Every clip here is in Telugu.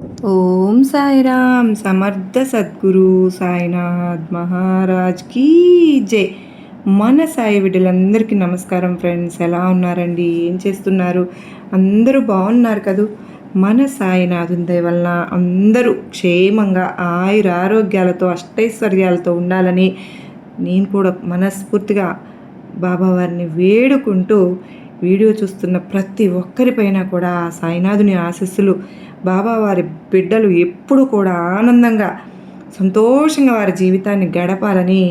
ఓం సాయిరామ్ సమర్థ సద్గురు సాయినాథ్ మహారాజ్ కీ జై. మన సాయి బిడ్డలందరికీ నమస్కారం ఫ్రెండ్స్ ఎలా ఉన్నారండి? ఏం చేస్తున్నారు? అందరూ బాగున్నారు కదూ? మన సాయినాథుని దయ వలన అందరూ క్షేమంగా ఆయుర ఆరోగ్యాలతో అష్టైశ్వర్యాలతో ఉండాలని నేను కూడా మనస్ఫూర్తిగా బాబావారిని వేడుకుంటూ వీడియో చూస్తున్న ప్రతి ఒక్కరిపైన కూడా సాయినాథుని ఆశస్సులు బాబా వారి బిడ్డలు ఎప్పుడు కూడా ఆనందంగా సంతోషంగా వారి జీవితాన్ని గడపాలని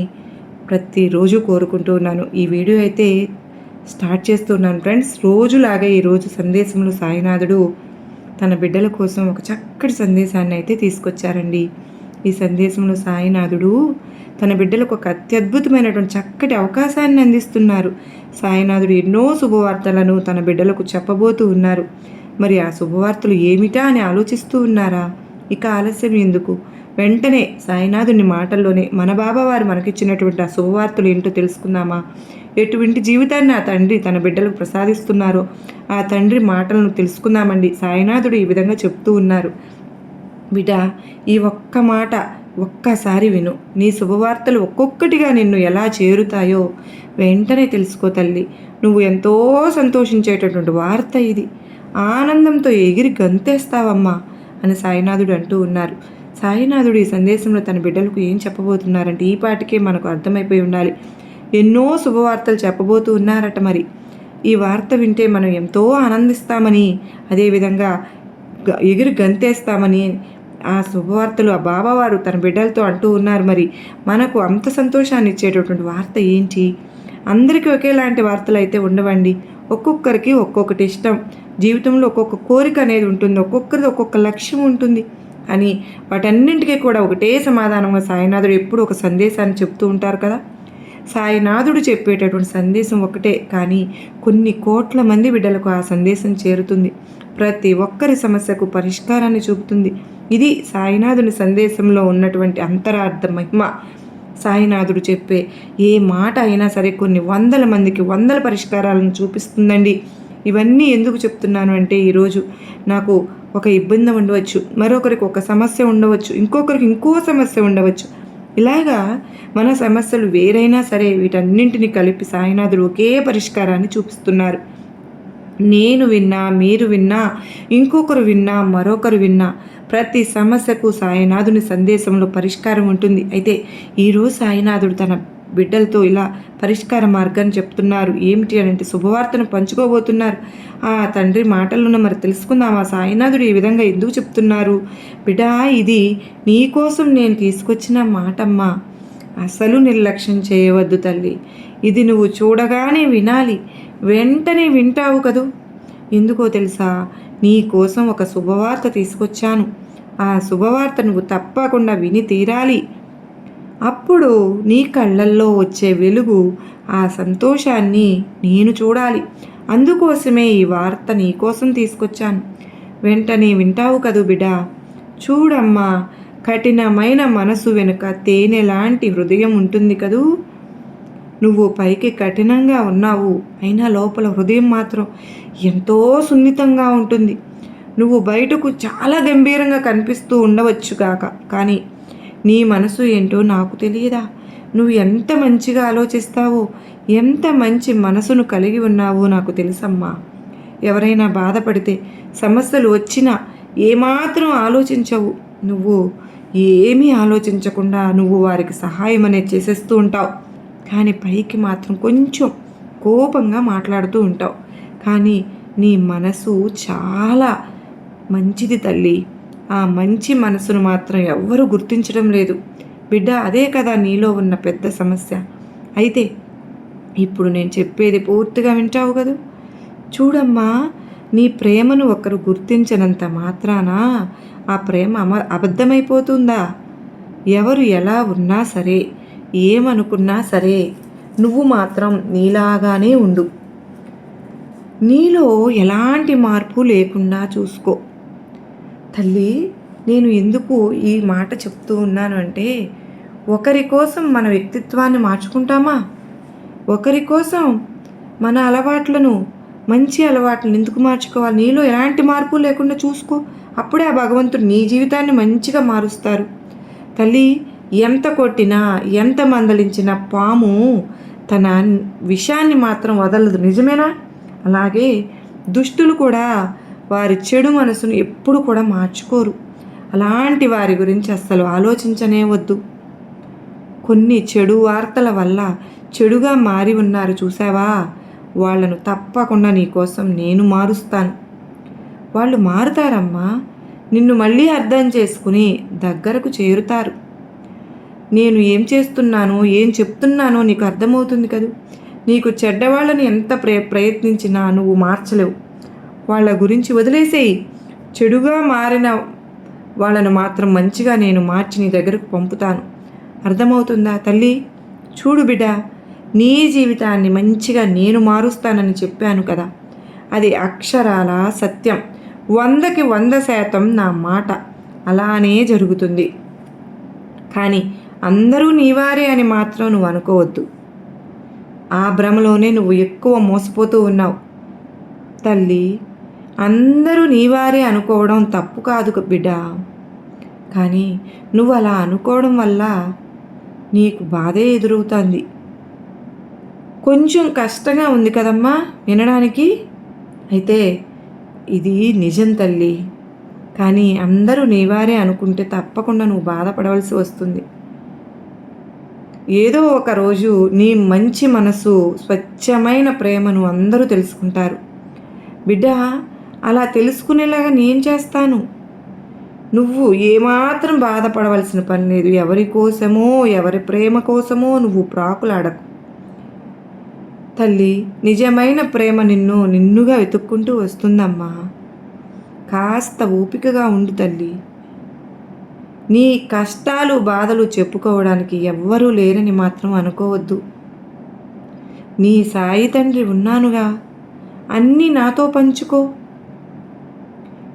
ప్రతిరోజు కోరుకుంటూ ఉన్నాను. ఈ వీడియో అయితే స్టార్ట్ చేస్తున్నాను ఫ్రెండ్స్ రోజులాగా ఈరోజు సందేశంలో సాయినాథుడు తన బిడ్డల కోసం ఒక చక్కటి సందేశాన్ని అయితే తీసుకొచ్చారండి. ఈ సందేశంలో సాయినాథుడు తన బిడ్డలకు ఒక అత్యద్భుతమైనటువంటి చక్కటి అవకాశాన్ని అందిస్తున్నారు. సాయినాథుడు ఎన్నో శుభవార్తలను తన బిడ్డలకు చెప్పబోతూ ఉన్నారు. మరి ఆ శుభవార్తలు ఏమిటా అని ఆలోచిస్తూ ఉన్నారా? ఇక ఆలస్యం ఎందుకు? వెంటనే సాయినాథుని మాటల్లోనే మన బాబావారు మనకిచ్చినటువంటి ఆ శుభవార్తలు ఏంటో తెలుసుకుందామా? ఎటువంటి జీవితాన్ని ఆ తండ్రి తన బిడ్డలకు ప్రసాదిస్తున్నారో ఆ తండ్రి మాటలను తెలుసుకుందామండి. సాయినాథుడు ఈ విధంగా చెప్తూ ఉన్నారు. బిడ్డ ఈ ఒక్క మాట ఒక్కసారి విను. నీ శుభవార్తలు ఒక్కొక్కటిగా నిన్ను ఎలా చేరుతాయో వెంటనే తెలుసుకో తల్లి. నువ్వు ఎంతో సంతోషించేటటువంటి వార్త ఇది. ఆనందంతో ఎగిరి గంతేస్తావమ్మా అని సాయినాథుడు అంటూ ఉన్నారు. సాయినాథుడు ఈ సందేశంలో తన బిడ్డలకు ఏం చెప్పబోతున్నారంటే ఈ పాటికే మనకు అర్థమైపోయి ఉండాలి. ఎన్నో శుభవార్తలు చెప్పబోతూ ఉన్నారట మరి. ఈ వార్త వింటే మనం ఎంతో ఆనందిస్తామని అదేవిధంగా ఎగిరి గంతేస్తామని ఆ శుభవార్తలు ఆ బాబావారు తన బిడ్డలతో అంటూ ఉన్నారు మరి. మనకు అంత సంతోషాన్ని ఇచ్చేటటువంటి వార్త ఏంటి? అందరికీ ఒకేలాంటి వార్తలు అయితే ఉండవండి. ఒక్కొక్కరికి ఒక్కొక్కటి ఇష్టం. జీవితంలో ఒక్కొక్క కోరిక అనేది ఉంటుంది ఒక్కొక్కరిది ఒక్కొక్క లక్ష్యం ఉంటుంది. అని వాటన్నింటికీ కూడా ఒకటే సమాధానంగా సాయినాథుడు ఎప్పుడు ఒక సందేశాన్ని చెప్తూ ఉంటారు కదా. సాయినాథుడు చెప్పేటటువంటి సందేశం ఒకటే కానీ కొన్ని కోట్ల మంది బిడ్డలకు ఆ సందేశం చేరుతుంది. ప్రతి ఒక్కరి సమస్యకు పరిష్కారాన్ని చూపుతుంది. ఇది సాయినాథుని సందేశంలో ఉన్నటువంటి అంతరార్థ మహిమ. సాయినాథుడు చెప్పే ఏ మాట అయినా సరే కొన్ని వందల మందికి వందల పరిష్కారాలను చూపిస్తుందండి. ఇవన్నీ ఎందుకు చెప్తున్నాను అంటే ఈరోజు నాకు ఒక ఇబ్బంది ఉండవచ్చు మరొకరికి ఒక సమస్య ఉండవచ్చు ఇంకొకరికి ఇంకో సమస్య ఉండవచ్చు. ఇలాగా మన సమస్యలు వేరైనా సరే వీటన్నింటినీ కలిపి సాయినాథుడు ఒకే పరిష్కారాన్ని చూపిస్తున్నారు. నేను విన్నా మీరు విన్నా ఇంకొకరు విన్నా మరొకరు విన్నా ప్రతి సమస్యకు సాయినాథుని సందేశంలో పరిష్కారం ఉంటుంది. అయితే ఈరోజు సాయినాథుడు తన బిడ్డలతో ఇలా పరిష్కార మార్గాన్ని చెప్తున్నారు. ఏమిటి అని అంటే శుభవార్తను పంచుకోబోతున్నారు. ఆ తండ్రి మాటలను మరి తెలుసుకుందాం. ఆ సాయినాథుడు ఈ విధంగా ఎందుకు చెప్తున్నారు? బిడ్డా ఇది నీకోసం నేను తీసుకొచ్చిన మాటమ్మా. అసలు నిర్లక్ష్యం చేయవద్దు తల్లి. ఇది నువ్వు చూడగానే వినాలి. వెంటనే వింటావు కదూ. ఎందుకో తెలుసా? నీ కోసం ఒక శుభవార్త తీసుకొచ్చాను. ఆ శుభవార్త నువ్వు తప్పకుండా విని తీరాలి. అప్పుడు నీ కళ్ళల్లో వచ్చే వెలుగు ఆ సంతోషాన్ని నేను చూడాలి. అందుకోసమే ఈ వార్త నీకోసం తీసుకొచ్చాను. వెంటనే వింటావు కదూ బిడా చూడమ్మా కఠినమైన మనసు వెనుక తేనె లాంటి హృదయం ఉంటుంది కదూ. నువ్వు పైకి కఠినంగా ఉన్నావు అయినా లోపల హృదయం మాత్రం ఎంతో సున్నితంగా ఉంటుంది. నువ్వు బయటకు చాలా గంభీరంగా కనిపిస్తూ ఉండవచ్చు కాక కానీ నీ మనసు ఏంటో నాకు తెలియదా? నువ్వు ఎంత మంచిగా ఆలోచిస్తావో ఎంత మంచి మనసును కలిగి ఉన్నావో నాకు తెలుసమ్మా. ఎవరైనా బాధపడితే సమస్యలు వచ్చినా ఏమాత్రం ఆలోచించవు. నువ్వు ఏమీ ఆలోచించకుండా నువ్వు వారికి సహాయం అనేది చేసేస్తూ ఉంటావు. కానీ పైకి మాత్రం కొంచెం కోపంగా మాట్లాడుతూ ఉంటావు. కానీ నీ మనసు చాలా మంచిది తల్లి. ఆ మంచి మనసును మాత్రం ఎవ్వరూ గుర్తించడం లేదు. బిడ్డ అదే కదా నీలో ఉన్న పెద్ద సమస్య. అయితే ఇప్పుడు నేను చెప్పేది పూర్తిగా వింటావు కదా? చూడమ్మా నీ ప్రేమను ఒకరు గుర్తించనంత మాత్రాన ఆ ప్రేమ అమ అబద్ధమైపోతుందా? ఎవరు ఎలా ఉన్నా సరే ఏమనుకున్నా సరే నువ్వు మాత్రం నీలాగానే ఉండు. నీలో ఎలాంటి మార్పు లేకుండా చూసుకో. తల్లి నేను ఎందుకు ఈ మాట చెప్తూ ఉన్నాను అంటే ఒకరి కోసం మన వ్యక్తిత్వాన్ని మార్చుకుంటామా? ఒకరి కోసం మన అలవాట్లను మంచి అలవాట్లను ఎందుకు మార్చుకోవాలి? నీలో ఎలాంటి మార్పు లేకుండా చూసుకో. అప్పుడే ఆ భగవంతుడు నీ జీవితాన్ని మంచిగా మారుస్తారు. తల్లి ఎంత కొట్టినా ఎంత మందలించిన పాము తన విషయాన్ని మాత్రం వదలదు. నిజమేనా? అలాగే దుష్టులు కూడా వారి చెడు మనసును ఎప్పుడు కూడా మార్చుకోరు. అలాంటి వారి గురించి అస్సలు ఆలోచించనే వద్దు. కొన్ని చెడు వార్తల వల్ల చెడుగా మారి ఉన్నారు చూసావా? వాళ్ళను తప్పకుండా నీకోసం నేను మారుస్తాను. వాళ్ళు మారుతారమ్మా. నిన్ను మళ్ళీ అర్థం చేసుకుని దగ్గరకు చేరుతారు. నేను ఏం చేస్తున్నానో ఏం చెప్తున్నానో నీకు అర్థమవుతుంది కదూ? నీకు చెడ్డవాళ్ళని ఎంత ప్రయత్నించినా నువ్వు మార్చలేవు. వాళ్ళ గురించి వదిలేసేయి. చెడుగా మారిన వాళ్ళను మాత్రం మంచిగా నేను మార్చి నీ దగ్గరకు పంపుతాను. అర్థమవుతుందా తల్లి? చూడు బిడ్డ నీ జీవితాన్ని మంచిగా నేను మారుస్తానని చెప్పాను కదా. అది అక్షరాల సత్యం. వందకి వంద శాతం నా మాట. అలానే జరుగుతుంది. కానీ అందరూ నీవారే అని మాత్రం నువ్వు అనుకోవద్దు. ఆ భ్రమలోనే నువ్వు ఎక్కువ మోసపోతూ ఉన్నావు. తల్లి అందరూ నీవారే అనుకోవడం తప్పు కాదు బిడ్డ. కానీ నువ్వు అలా అనుకోవడం వల్ల నీకు బాధే ఎదురవుతుంది. కొంచెం కష్టంగా ఉంది కదమ్మా వినడానికి. అయితే ఇది నిజం తల్లి. కానీ అందరూ నీవారే అనుకుంటే తప్పకుండా నువ్వు బాధపడవలసి వస్తుంది. ఏదో ఒక రోజు నీ మంచి మనసు స్వచ్ఛమైన ప్రేమను అందరూ తెలుసుకుంటారు. బిడ్డ అలా తెలుసుకునేలాగా నేను చేస్తాను. నువ్వు ఏమాత్రం బాధపడవలసిన పని లేదు. ఎవరి కోసమో ఎవరి ప్రేమ కోసమో నువ్వు ప్రాకులాడకు. తల్లి నిజమైన ప్రేమ నిన్ను నిన్నుగా వెతుక్కుంటూ వస్తుందమ్మా. కాస్త ఓపికగా ఉండు తల్లి. నీ కష్టాలు బాధలు చెప్పుకోవడానికి ఎవ్వరూ లేరని మాత్రం అనుకోవద్దు. నీ సాయి తండ్రి ఉన్నానుగా. అన్నీ నాతో పంచుకో.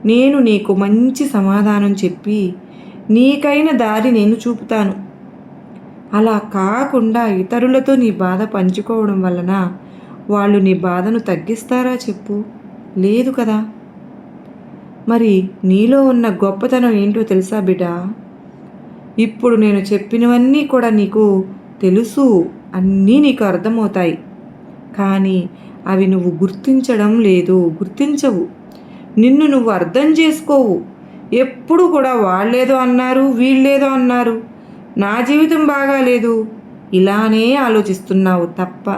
నేను నీకు మంచి సమాధానం చెప్పి నీకైన దారి నేను చూపుతాను. అలా కాకుండా ఇతరులతో నీ బాధ పంచుకోవడం వలన వాళ్ళు నీ బాధను తగ్గిస్తారా చెప్పు. లేదు కదా. మరి నీలో ఉన్న గొప్పతనం ఏంటో తెలుసా బిడ్డ? ఇప్పుడు నేను చెప్పినవన్నీ కూడా నీకు తెలుసు అన్నీ నీకు అర్థమవుతాయి. కానీ అవి నువ్వు గుర్తించడం లేదు గుర్తించవు. నిన్ను నువ్వు అర్థం చేసుకోవు. ఎప్పుడు కూడా వాళ్ళేదో అన్నారు వీళ్ళేదో అన్నారు. నా జీవితం బాగాలేదు ఇలానే ఆలోచిస్తున్నావు తప్ప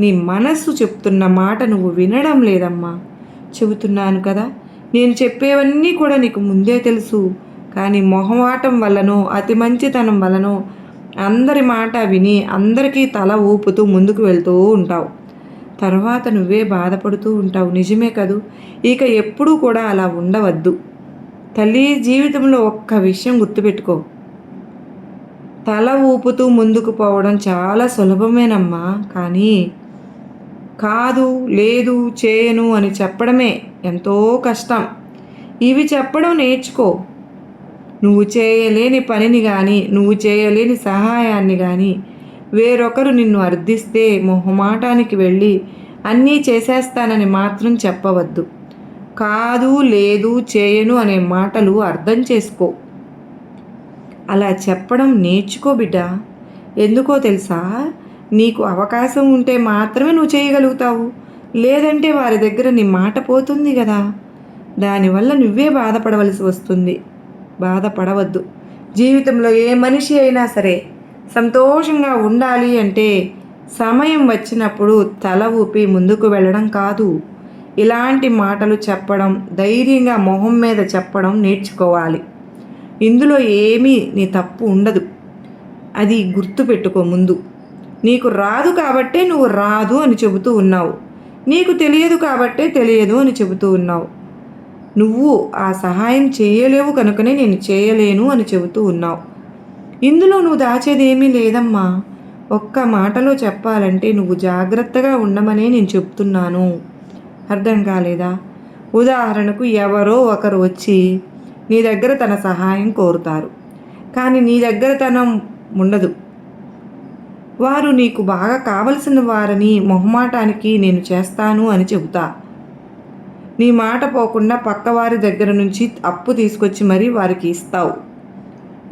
నీ మనస్సు చెప్తున్న మాట నువ్వు వినడం లేదమ్మా. చెబుతున్నాను కదా నేను చెప్పేవన్నీ కూడా నీకు ముందే తెలుసు. కానీ మొహమాటం వల్లనో అతి మంచితనం వలనో అందరి మాట విని అందరికీ తల ఊపుతూ ముందుకు వెళ్తూ ఉంటావు. తర్వాత నువ్వే బాధపడుతూ ఉంటావు. నిజమే కదూ? ఇక ఎప్పుడూ కూడా అలా ఉండవద్దు. తల్లి జీవితంలో ఒక్క విషయం గుర్తుపెట్టుకో. తల ఊపుతూ ముందుకు పోవడం చాలా సులభమేనమ్మా. కానీ కాదు లేదు చేయను అని చెప్పడమే ఎంతో కష్టం. ఇవి చెప్పడం నేర్చుకో. నువ్వు చేయలేని పనిని కానీ నువ్వు చేయలేని సహాయాన్ని కానీ వేరొకరు నిన్ను అర్థిస్తే మొహమాటానికి వెళ్ళి అన్నీ చేసేస్తానని మాత్రం చెప్పవద్దు. కాదు లేదు చేయను అనే మాటలు అర్థం చేసుకో. అలా చెప్పడం నేర్చుకో బిడ్డ. ఎందుకో తెలుసా? నీకు అవకాశం ఉంటే మాత్రమే నువ్వు చేయగలుగుతావు. లేదంటే వారి దగ్గర నీ మాట పోతుంది కదా. దానివల్ల నువ్వే బాధపడవలసి వస్తుంది. బాధపడవద్దు. జీవితంలో ఏ మనిషి అయినా సరే సంతోషంగా ఉండాలి అంటే సమయం వచ్చినప్పుడు తల ఊపి ముందుకు వెళ్ళడం కాదు. ఇలాంటి మాటలు చెప్పడం ధైర్యంగా మొహం మీద చెప్పడం నేర్చుకోవాలి. ఇందులో ఏమీ నీ తప్పు ఉండదు. అది గుర్తుపెట్టుకో ముందు. నీకు రాదు కాబట్టే నువ్వు రాదు అని చెబుతూ ఉన్నావు. నీకు తెలియదు కాబట్టే తెలియదు అని చెబుతూ ఉన్నావు. నువ్వు ఆ సహాయం చేయలేవు కనుకనే నేను చేయలేను అని చెబుతూ ఉన్నావు. ఇందులో నువ్వు దాచేదేమీ లేదమ్మా. ఒక్క మాటలో చెప్పాలంటే నువ్వు జాగ్రత్తగా ఉండమనే నేను చెప్తున్నాను. అర్థం కాలేదా? ఉదాహరణకు ఎవరో ఒకరు వచ్చి నీ దగ్గర తన సహాయం కోరుతారు. కానీ నీ దగ్గర తనం ఉండదు. వారు నీకు బాగా కావలసిన వారని మొహమాటానికి నేను చేస్తాను అని చెబుతా. నీ మాట పోకుండా పక్కవారి దగ్గర నుంచి అప్పు తీసుకొచ్చి మరీ వారికి ఇస్తావు.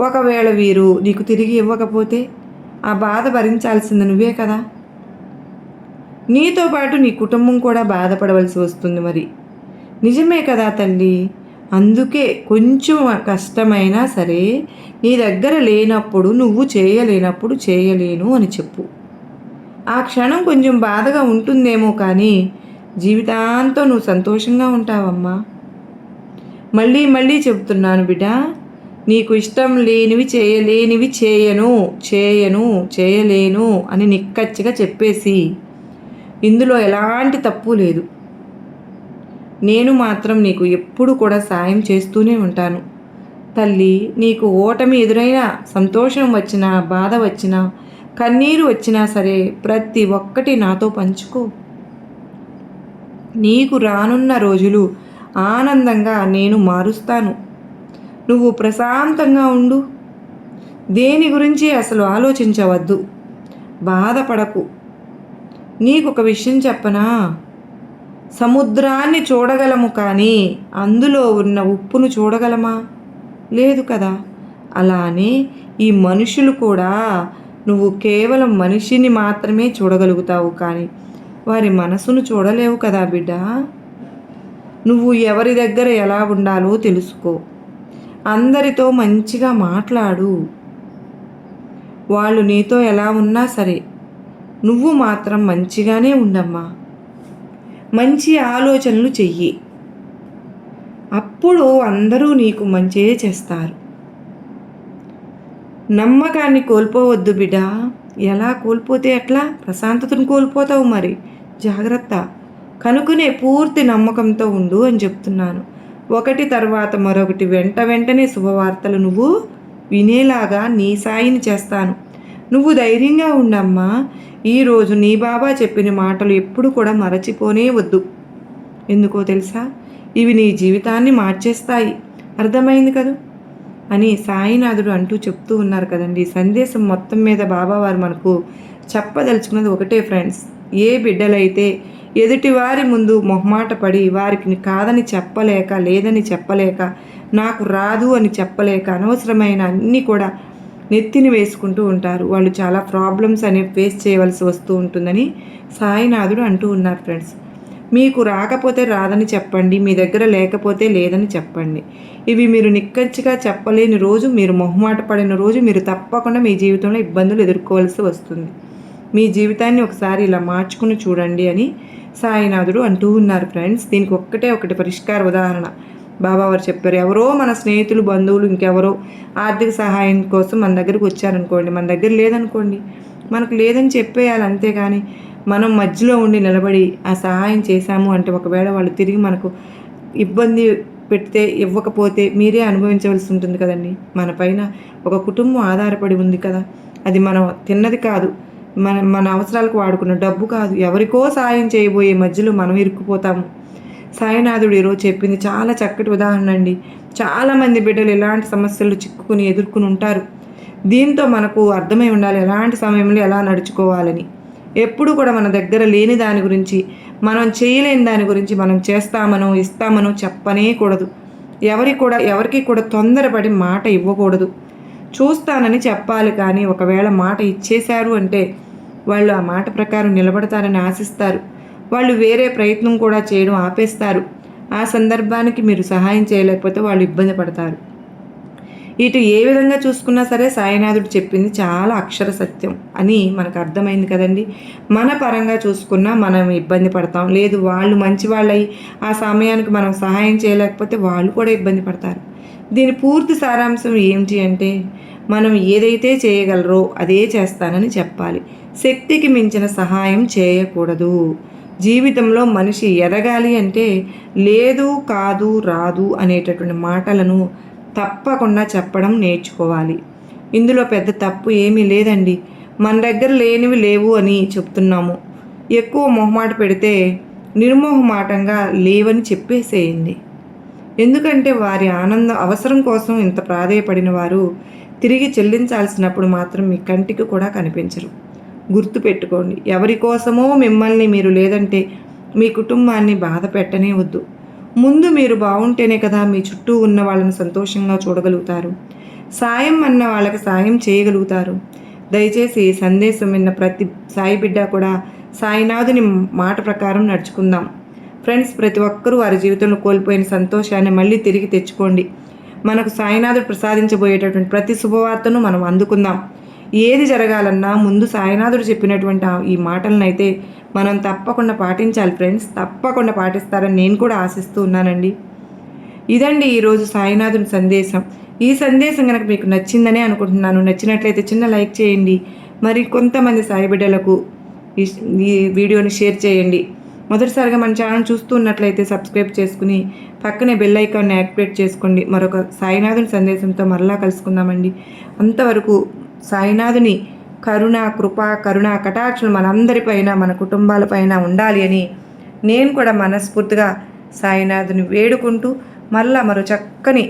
ఒకవేళ వీరు నీకు తిరిగి ఇవ్వకపోతే ఆ బాధ భరించాల్సింది నువ్వే కదా? నీతో పాటు నీ కుటుంబం కూడా బాధపడవలసి వస్తుంది మరి. నిజమే కదా తల్లి. అందుకే కొంచెం కష్టమైనా సరే నీ దగ్గర లేనప్పుడు నువ్వు చేయలేనప్పుడు చేయలేను అని చెప్పు. ఆ క్షణం కొంచెం బాధగా ఉంటుందేమో కానీ జీవితాంతం నువ్వు సంతోషంగా ఉంటావమ్మా. మళ్ళీ మళ్ళీ చెబుతున్నాను బిడ్డ. నీకు ఇష్టం లేనివి చేయలేనివి చేయను చేయను చేయలేను అని నిక్కచ్చిగా చెప్పేసి ఇందులో ఎలాంటి తప్పు లేదు. నేను మాత్రం నీకు ఎప్పుడు కూడా సాయం చేస్తూనే ఉంటాను. తల్లి నీకు ఓటమి ఎదురైనా సంతోషం వచ్చినా బాధ వచ్చినా కన్నీరు వచ్చినా సరే ప్రతి ఒక్కటి నాతో పంచుకో. నీకు రానున్న రోజులు ఆనందంగా నేను మారుస్తాను. నువ్వు ప్రశాంతంగా ఉండు. దేని గురించి అసలు ఆలోచించవద్దు. బాధపడకు. నీకొక విషయం చెప్పనా? సముద్రాన్ని చూడగలము కానీ అందులో ఉన్న ఉప్పును చూడగలమా? లేదు కదా. అలానే ఈ మనుషులు కూడా నువ్వు కేవలం మనిషిని మాత్రమే చూడగలుగుతావు కానీ వారి మనసును చూడలేవు కదా బిడ్డ. నువ్వు ఎవరి దగ్గర ఎలా ఉండాలో తెలుసుకో. అందరితో మంచిగా మాట్లాడు. వాళ్ళు నీతో ఎలా ఉన్నా సరే నువ్వు మాత్రం మంచిగానే ఉండమ్మా. మంచి ఆలోచనలు చెయ్యి. అప్పుడు అందరూ నీకు మంచే చేస్తారు. నమ్మకాన్ని కోల్పోవద్దు బిడ్డ ఎలా కోల్పోతే ఎట్లా ప్రశాంతతను కోల్పోతావు మరి. జాగ్రత్త. కనుకునే పూర్తి నమ్మకంతో ఉండు అని చెప్తున్నాను. ఒకటి తర్వాత మరొకటి. వెంట వెంటనే శుభవార్తలు నువ్వు వినేలాగా నీ సాయిని చేస్తాను. నువ్వు ధైర్యంగా ఉండమ్మా. ఈరోజు నీ బాబా చెప్పిన మాటలు ఎప్పుడు కూడా మరచిపోనే వద్దు. ఎందుకో తెలుసా? ఇవి నీ జీవితాన్ని మార్చేస్తాయి. అర్థమైంది కదూ? అని సాయినాథుడు అంటూ చెప్తూ ఉన్నారు కదండి. సందేశం మొత్తం మీద బాబావారు మనకు చెప్పదలుచుకున్నది ఒకటే ఫ్రెండ్స్. ఏ బిడ్డలైతే ఎదుటివారి ముందు మొహమాట పడి వారికి కాదని చెప్పలేక లేదని చెప్పలేక నాకు రాదు అని చెప్పలేక అనవసరమైన అన్నీ కూడా నెత్తిని వేసుకుంటూ ఉంటారు. వాళ్ళు చాలా ప్రాబ్లమ్స్ అనేవి ఫేస్ చేయవలసి వస్తూ ఉంటుందని సాయినాథుడు అంటూ ఉన్నారు ఫ్రెండ్స్. మీకు రాకపోతే రాదని చెప్పండి మీ దగ్గర లేకపోతే లేదని చెప్పండి. ఇవి మీరు నిక్కచ్చిగా చెప్పలేని రోజు మీరు మొహమాట పడిన రోజు మీరు తప్పకుండా మీ జీవితంలో ఇబ్బందులు ఎదుర్కోవాల్సి వస్తుంది. మీ జీవితాన్ని ఒకసారి ఇలా మార్చుకుని చూడండి అని సాయినాథుడు అంటూ ఉన్నారు ఫ్రెండ్స్. దీనికి ఒక్కటే ఒకటి పరిష్కార ఉదాహరణ. బాబా వారు చెప్పారు ఎవరో మన స్నేహితులు బంధువులు ఇంకెవరో ఆర్థిక సహాయం కోసం మన దగ్గరికి వచ్చారనుకోండి మన దగ్గర లేదనుకోండి మనకు లేదని చెప్పేయాలి అంతేగాని మనం మధ్యలో ఉండి నిలబడి ఆ సహాయం చేశాము అంటే ఒకవేళ వాళ్ళు తిరిగి మనకు ఇబ్బంది పెడితే ఇవ్వకపోతే మీరే అనుభవించవలసి ఉంటుంది కదండి. మన పైన ఒక కుటుంబం ఆధారపడి ఉంది కదా. అది మనం తిన్నది కాదు. మన మన అవసరాలకు వాడుకున్న డబ్బు కాదు. ఎవరికో సాయం చేయబోయే మధ్యలో మనం ఇరుక్కుపోతాము. సాయినాథుడు ఈరోజు చెప్పింది చాలా చక్కటి ఉదాహరణ అండి. చాలామంది బిడ్డలు ఎలాంటి సమస్యలు చిక్కుకుని ఎదుర్కొని ఉంటారు? దీంతో మనకు అర్థమై ఉండాలి ఎలాంటి సమయంలో ఎలా నడుచుకోవాలని. ఎప్పుడు కూడా మన దగ్గర లేని దాని గురించి మనం చేయలేని దాని గురించి మనం చేస్తామనో ఇస్తామనో చెప్పనే కూడదు. ఎవరి కూడా ఎవరికి కూడా తొందరపడి మాట ఇవ్వకూడదు. చూస్తానని చెప్పాలి కానీ ఒకవేళ మాట ఇచ్చేశారు అంటే వాళ్ళు ఆ మాట ప్రకారం నిలబడతారని ఆశిస్తారు. వాళ్ళు వేరే ప్రయత్నం కూడా చేయడం ఆపేస్తారు. ఆ సందర్భానికి మీరు సహాయం చేయలేకపోతే వాళ్ళు ఇబ్బంది పడతారు. ఇటు ఏ విధంగా చూసుకున్నా సరే సాయినాథుడు చెప్పింది చాలా అక్షర సత్యం అని మనకు అర్థమైంది కదండి. మన పరంగా చూసుకున్నా మనం ఇబ్బంది పడతాం. లేదు వాళ్ళు మంచి వాళ్ళయి ఆ సమయానికి మనం సహాయం చేయలేకపోతే వాళ్ళు కూడా ఇబ్బంది పడతారు. దీని పూర్తి సారాంశం ఏంటి అంటే మనం ఏదైతే చేయగలరో అదే చేస్తానని చెప్పాలి. శక్తికి మించిన సహాయం చేయకూడదు. జీవితంలో మనిషి ఎదగాలి అంటే లేదు కాదు రాదు అనేటటువంటి మాటలను తప్పకుండా చెప్పడం నేర్చుకోవాలి. ఇందులో పెద్ద తప్పు ఏమీ లేదండి. మన దగ్గర లేనివి లేవు అని చెప్తున్నాము. ఎక్కువ మొహమాట పెడితే నిర్మోహమాటంగా లేవని చెప్పేసేయండి. ఎందుకంటే వారి ఆనందం అవసరం కోసం ఇంత ప్రాధేయపడిన వారు తిరిగి చెల్లించాల్సినప్పుడు మాత్రం మీ కంటికి కూడా కనిపించరు. గుర్తుపెట్టుకోండి ఎవరి కోసమో మిమ్మల్ని మీరు లేదంటే మీ కుటుంబాన్ని బాధ పెట్టనే వద్దు. ముందు మీరు బాగుంటేనే కదా మీ చుట్టూ ఉన్న వాళ్ళని సంతోషంగా చూడగలుగుతారు. సాయం అన్న వాళ్ళకి సాయం చేయగలుగుతారు. దయచేసి సందేశం విన్న ప్రతి సాయి బిడ్డ కూడా సాయినాథుని మాట ప్రకారం నడుచుకుందాం. ఫ్రెండ్స్ ప్రతి ఒక్కరూ వారి జీవితంలో కోల్పోయిన సంతోషాన్ని మళ్ళీ తిరిగి తెచ్చుకోండి. మనకు సాయినాథుడు ప్రసాదించబోయేటటువంటి ప్రతి శుభవార్తను మనం అందుకుందాం. ఏది జరగాలన్నా ముందు సాయినాథుడు చెప్పినటువంటి ఈ మాటలనైతే మనం తప్పకుండా పాటించాలి ఫ్రెండ్స్. తప్పకుండా పాటిస్తారని నేను కూడా ఆశిస్తూ ఉన్నానండి. ఇదండి ఈరోజు సాయినాథుని సందేశం. ఈ సందేశం కనుక మీకు నచ్చిందనే అనుకుంటున్నాను. నచ్చినట్లయితే చిన్న లైక్ చేయండి. మరి కొంతమంది సాయి బిడ్డలకు ఈ వీడియోని షేర్ చేయండి. మొదటిసారిగా మన ఛానల్ చూస్తూ ఉన్నట్లయితే సబ్స్క్రైబ్ చేసుకుని పక్కనే బెల్ ఐకాన్ని యాక్టివేట్ చేసుకోండి. మరొక సాయినాథుని సందేశంతో మరలా కలుసుకుందామండి. అంతవరకు సాయినాథుని కరుణ కృప కరుణ కటాక్షలు మనందరిపైన మన కుటుంబాలపైన ఉండాలి అని నేను కూడా మనస్ఫూర్తిగా సాయినాథుని వేడుకుంటూ మళ్ళా మరో చక్కని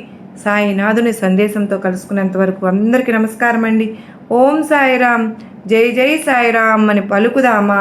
సాయినాథుని సందేశంతో కలుసుకునేంత వరకు అందరికీ నమస్కారం అండి ఓం సాయిరామ్ జై జై సాయిరామ్ అని పలుకుదామా?